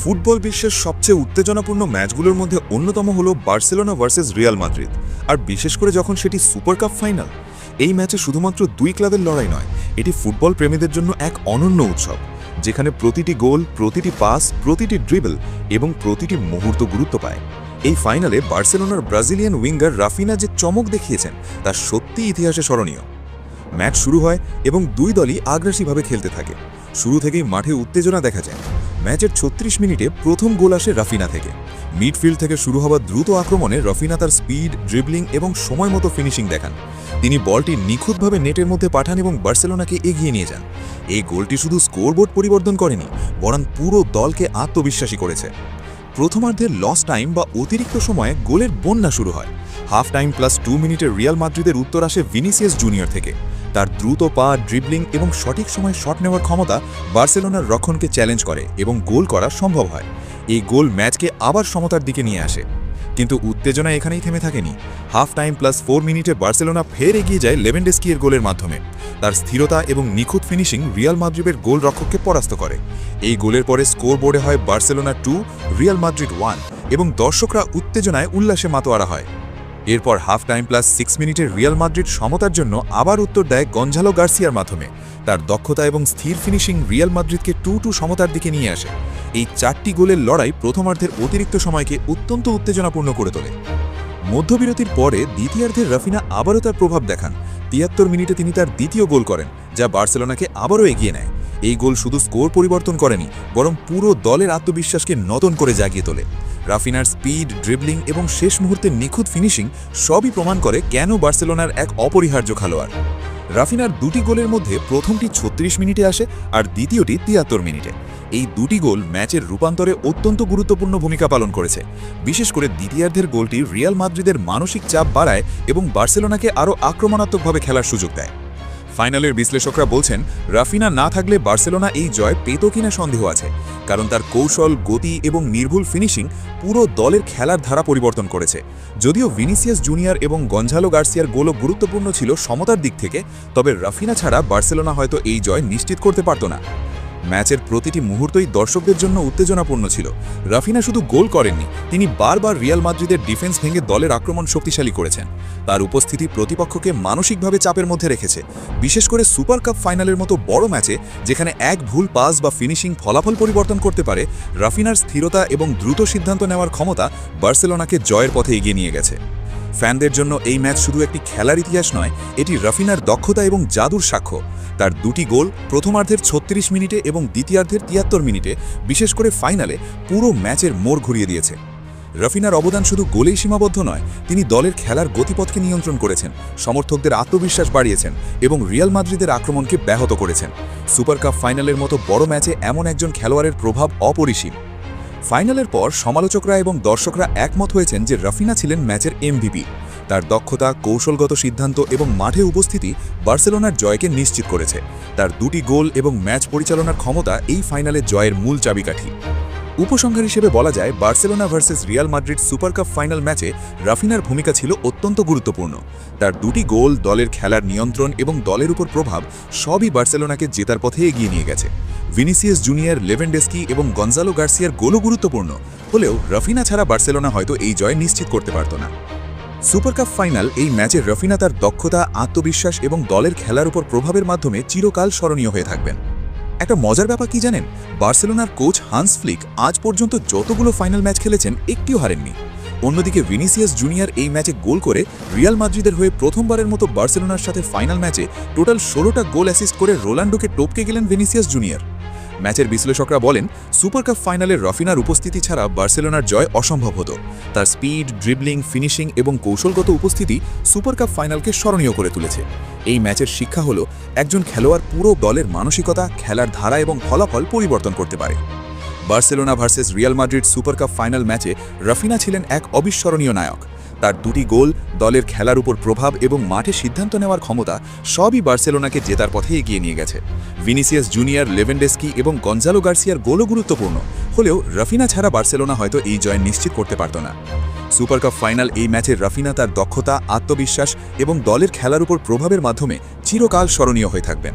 Football বিশ্বের সবচেয়ে উত্তেজনাপূর্ণ ম্যাচগুলোর মধ্যে অন্যতম হল বার্সেলোনা ভার্সেস রিয়াল মাদ্রিদ। আর বিশেষ করে যখন সেটি সুপার কাপ ফাইনাল, এই ম্যাচে শুধুমাত্র দুই ক্লাবের লড়াই নয়, এটি ফুটবল প্রেমীদের জন্য এক অনন্য উৎসব, যেখানে প্রতিটি গোল, প্রতিটি পাস, প্রতিটি ড্রিবল এবং প্রতিটি মুহূর্ত গুরুত্ব পায়। এই ফাইনালে বার্সেলোনার ব্রাজিলিয়ান উইঙ্গার রাফিনা যে চমক দেখিয়েছেন, তা সত্যিই ইতিহাসে স্মরণীয়। ম্যাচ শুরু হয় এবং দুই দলই আগ্রাসীভাবে খেলতে থাকে। শুরু থেকেই মাঠে উত্তেজনা দেখা যায়। ম্যাচের ছত্রিশ মিনিটে প্রথম গোল আসে রাফিনা থেকে। মিডফিল্ড থেকে শুরু হওয়া দ্রুত আক্রমণে রফিনা তার স্পিড, ড্রিবলিং এবং সময় মতো ফিনিশিং দেখান। তিনি বলটি নিখুঁতভাবে নেটের মধ্যে পাঠান এবং বার্সেলোনাকে এগিয়ে নিয়ে যান। এই গোলটি শুধু স্কোরবোর্ড পরিবর্তন করেনি, বরং পুরো দলকে আত্মবিশ্বাসী করেছে। প্রথমার্ধের লস টাইম বা অতিরিক্ত সময়ে গোলের বন্যা শুরু হয়। হাফ টাইম প্লাস টু মিনিটের রিয়াল মাদ্রিদের উত্তর আসে ভিনিসিয়াস জুনিয়র থেকে। তার দ্রুত পা ড্রিবলিং এবং সঠিক সময় শট নেওয়ার ক্ষমতা বার্সেলোনার রক্ষণকে চ্যালেঞ্জ করে এবং গোল করা সম্ভব হয়। এই গোল ম্যাচকে আবার সমতার দিকে নিয়ে আসে। কিন্তু উত্তেজনা এখানেই থেমে থাকেনি। হাফ টাইম প্লাস ফোর মিনিটে বার্সেলোনা ফের এগিয়ে যায় লেভেন্ডেস্কিয়ের গোলের মাধ্যমে। তার স্থিরতা এবং নিখুঁত ফিনিশিং রিয়াল মাদ্রিদের গোল রক্ষককে পরাস্ত করে। এই গোলের পরে স্কোর বোর্ডে হয় Barcelona two Real Madrid one এবং দর্শকরা উত্তেজনায় উল্লাসে মাতোয়ারা হয়। এরপর হাফ টাইম প্লাস সিক্স মিনিটের রিয়াল মাদ্রিদ সমতার জন্য আবার উত্তর দেয় গঞ্জালো গার্সিয়ার মাধ্যমে। তার দক্ষতা এবং স্থির ফিনিশিং রিয়াল মাদ্রিদকে টু টু সমতার দিকে নিয়ে আসে। এই চারটি গোলের লড়াই প্রথমার্ধের অতিরিক্ত সময়কে অত্যন্ত উত্তেজনাপূর্ণ করে তোলে। মধ্যবিরতির পরে দ্বিতীয়ার্ধের রাফিনা আবারও তার প্রভাব দেখান। তিয়াত্তর মিনিটে তিনি তার দ্বিতীয় গোল করেন, যা বার্সেলোনাকে আবারও এগিয়ে নেয়। এই গোল শুধু স্কোর পরিবর্তন করেনি, বরং পুরো দলের আত্মবিশ্বাসকে নতুন করে জাগিয়ে তোলে। রাফিনার স্পিড ড্রিবলিং এবং শেষ মুহূর্তের নিখুঁত ফিনিশিং সবই প্রমাণ করে কেন বার্সেলোনার এক অপরিহার্য খেলোয়াড়। রাফিনার দুটি গোলের মধ্যে প্রথমটি ছত্রিশ মিনিটে আসে আর দ্বিতীয়টি তিয়াত্তর মিনিটে। এই দুটি গোল ম্যাচের রূপান্তরে অত্যন্ত গুরুত্বপূর্ণ ভূমিকা পালন করেছে। বিশেষ করে দ্বিতীয়ার্ধের গোলটি রিয়াল মাদ্রিদের মানসিক চাপ বাড়ায় এবং বার্সেলোনাকে আরও আক্রমণাত্মকভাবে খেলার সুযোগ দেয়। ফাইনালের বিশ্লেষকরা বলছেন, রাফিনা না থাকলে বার্সেলোনা এই জয় পেত কিনা সন্দেহ আছে, কারণ তার কৌশল, গতি এবং নির্ভুল ফিনিশিং পুরো দলের খেলার ধারা পরিবর্তন করেছে। যদিও ভিনিসিয়াস জুনিয়র এবং গঞ্ঝালো গার্সিয়ার গোলও গুরুত্বপূর্ণ ছিল সমতার দিক থেকে, তবে রাফিনা ছাড়া বার্সেলোনা হয়তো এই জয় নিশ্চিত করতে পারত না। ম্যাচের প্রতিটি মুহূর্তই দর্শকদের জন্য উত্তেজনাপূর্ণ ছিল। রাফিনা শুধু গোল করেননি, তিনি বারবার রিয়াল মাদ্রিদের ডিফেন্স ভেঙে দলের আক্রমণ শক্তিশালী করেছেন। তার উপস্থিতি প্রতিপক্ষকে মানসিকভাবে চাপের মধ্যে রেখেছে। বিশেষ করে সুপার কাপ ফাইনালের মতো বড় ম্যাচে, যেখানে এক ভুল পাস বা ফিনিশিং ফলাফল পরিবর্তন করতে পারে, রাফিনার স্থিরতা এবং দ্রুত সিদ্ধান্ত নেওয়ার ক্ষমতা বার্সেলোনাকে জয়ের পথে এগিয়ে নিয়ে গেছে। ফ্যানদের জন্য এই ম্যাচ শুধু একটি খেলার ইতিহাস নয়, এটি রাফিনার দক্ষতা এবং জাদুর সাক্ষ্য। তার দুটি গোল প্রথমার্ধের ছত্রিশ মিনিটে এবং দ্বিতীয়ার্ধের তিয়াত্তর মিনিটে, বিশেষ করে ফাইনালে, পুরো ম্যাচের মোড় ঘুরিয়ে দিয়েছে। রফিনার অবদান শুধু গোলেই সীমাবদ্ধ নয়, তিনি দলের খেলার গতিপথকে নিয়ন্ত্রণ করেছেন, সমর্থকদের আত্মবিশ্বাস বাড়িয়েছেন এবং রিয়াল মাদ্রিদের আক্রমণকে ব্যাহত করেছেন। সুপার কাপ ফাইনালের মতো বড় ম্যাচে এমন একজন খেলোয়াড়ের প্রভাব অপরিসীম। ফাইনালের পর সমালোচকরা এবং দর্শকরা একমত হয়েছেন যে রাফিনা ছিলেন ম্যাচের এমভিপি। তার দক্ষতা, কৌশলগত সিদ্ধান্ত এবং মাঠে উপস্থিতি বার্সেলোনার জয়কে নিশ্চিত করেছে। তার দুটি গোল এবং ম্যাচ পরিচালনার ক্ষমতা এই ফাইনালে জয়ের মূল চাবিকাঠি। উপসংহার হিসেবে বলা যায়, Barcelona versus Real Madrid super cup final ম্যাচে রাফিনার ভূমিকা ছিল অত্যন্ত গুরুত্বপূর্ণ। তার দুটি গোল দলের খেলার নিয়ন্ত্রণ এবং দলের উপর প্রভাব সবই বার্সেলোনাকে জেতার পথে এগিয়ে নিয়ে গেছে। ভিনিসিয়াস জুনিয়র লেভেন্ডেস্কি এবং গঞ্জালো গার্সিয়ার গোলও গুরুত্বপূর্ণ। হলেও রফিনা ছাড়া বার্সেলোনা হয়তো এই জয় নিশ্চিত করতে পারত না। সুপার কাপ ফাইনাল এই ম্যাচে রফিনা তার দক্ষতা, আত্মবিশ্বাস এবং দলের খেলার উপর প্রভাবের মাধ্যমে চিরকাল স্মরণীয় হয়ে থাকবেন। একটা মজার ব্যাপার কি জানেন? বার্সেলোনার কোচ হান্স ফ্লিক আজ পর্যন্ত যতগুলো ফাইনাল ম্যাচ খেলেছেন একটিও হারেননি। অন্যদিকে ভিনিসিয়াস জুনিয়র এই ম্যাচে গোল করে রিয়াল মাদ্রিদের হয়ে প্রথমবারের মতো বার্সেলোনার সাথে ফাইনাল ম্যাচে টোটাল ষোলোটা গোল অ্যাসিস্ট করে রোলান্ডোকে টপকে গেলেন ভিনিসিয়াস জুনিয়র। ম্যাচের বিশ্লেষকরা বলেন, সুপার কাপ ফাইনালে রফিনার উপস্থিতি ছাড়া বার্সেলোনার জয় অসম্ভব হতো। তার স্পিড ড্রিবলিং ফিনিশিং এবং কৌশলগত উপস্থিতি সুপার কাপ ফাইনালকে স্মরণীয় করে তুলেছে। এই ম্যাচের শিক্ষা হলো, একজন খেলোয়াড় পুরো দলের মানসিকতা, খেলার ধারা এবং ফলাফল পরিবর্তন করতে পারে। Barcelona versus Real Madrid super cup final ম্যাচে রফিনা ছিলেন এক অবিস্মরণীয় নায়ক। তার দুটি গোল, দলের খেলার উপর প্রভাব এবং মাঠে সিদ্ধান্ত নেওয়ার ক্ষমতা সবই বার্সেলোনাকে জেতার পথে এগিয়ে নিয়ে গেছে। ভিনিসিয়াস জুনিয়র, লেভেন্ডেস্কি এবং গঞ্জালো গার্সিয়ার গোলও গুরুত্বপূর্ণ। হলেও রফিনা ছাড়া বার্সেলোনা হয়তো এই জয় নিশ্চিত করতে পারত না। সুপার কাপ ফাইনাল এই ম্যাচে রাফিনা তার দক্ষতা, আত্মবিশ্বাস এবং দলের খেলার উপর প্রভাবের মাধ্যমে চিরকাল স্মরণীয় হয়ে থাকবেন।